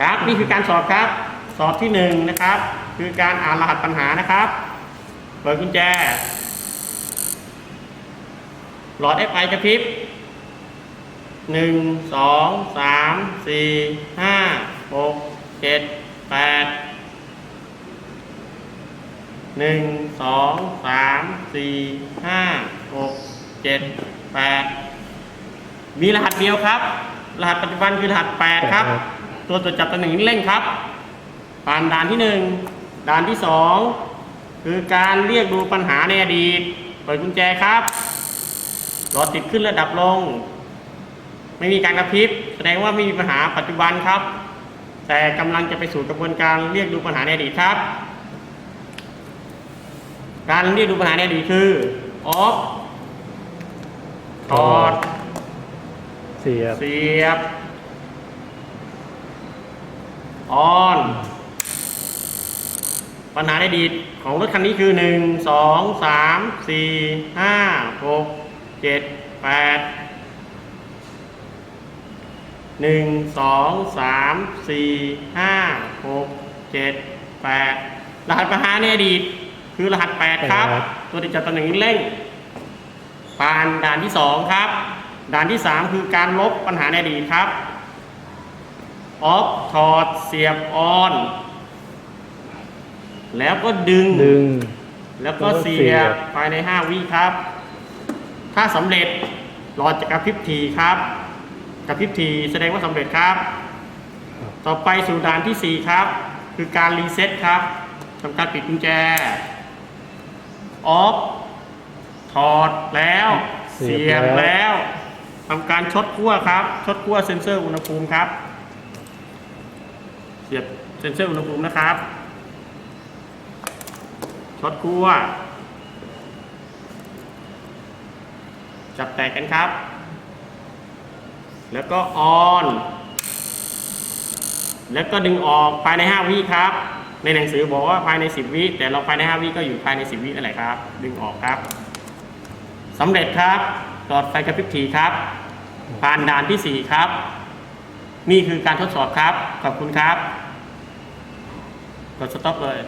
ครับ นี่คือการสอบครับ สอบที่หนึ่งนะครับ คือการอ่านรหัสปัญหานะครับ เปิดกุญแจ หลอด F I กระพริบหนึ่งสองสามสี่ห้าหกเจ็ดแปดหนึ่งสองสามสี่ห้าหกเจ็ดแปดมีรหัสเดียวครับ รหัสปัจจุบันคือรหัสแปดครับ ตัวตรวจจับตำแหน่งนี้เร่งครับผ่านด่านที่หนึ่งด่านที่สองคือการเรียกดูปัญหาในอดีตเปิดกุญแจครับหลอดติดขึ้นระดับลง ไม่มีการกระพริบแสดงว่าไม่มีปัญหาปัจจุบันครับ แต่กำลังจะไปสู่กระบวนการเรียกดูปัญหาในอดีตครับ การเรียกดูปัญหาในอดีตคือ off ถอดเสียบเสียบ ออน ปัญหาในอดีตของรถคันนี้คือหนึ่งสองสามสี่ห้าหกเจ็ดแปดหนึ่งสองสามสี่ห้าหกเจ็ดแปดรหัสปัญหาในอดีต คือรหัสแปดครับครับ ตัวที่จับตำแหน่งนี้เร่งผ่านด่านที่สองครับ ด่านที่สามคือการลบปัญหาในอดีตครับ ออฟถอดเสียบออน แล้วก็ดึง ดึง แล้วก็แล้วก็เสีเสียยบบภายใน 5 วิครับ ถ้าสำเร็จหลอดจะกระพริบทีครับ กระพริบทีแสดงว่าสำเร็จครับ ต่อไปสู่ด่านที่ 4 ครับ คือการรีเซ็ตครับทำการปิดกุญแจ ออฟถอดแล้ว เสีเสียยบบแล้วแล้วทำการชดขั้วครับ ชดขั้วเซ็นเซอร์อุณหภูมิครับเสียบเซ็นเซอร์อุณหภูมินะครับชดขั้วจับแตกกันครับ แล้วก็ออน แล้วก็ดึงออกภายใน 5 วิครับ ในหนังสือบอกว่าภายใน 10 วิ แต่เราภายใน 5 วิก็อยู่ภายใน 10 วินั่นแหละครับ ดึงออกครับ สำเร็จครับหลอดไฟกระพริบทีครับ ผ่านด่านที่ 4 ครับ นี่คือการทดสอบครับ ขอบคุณครับ กดสต็อปเลย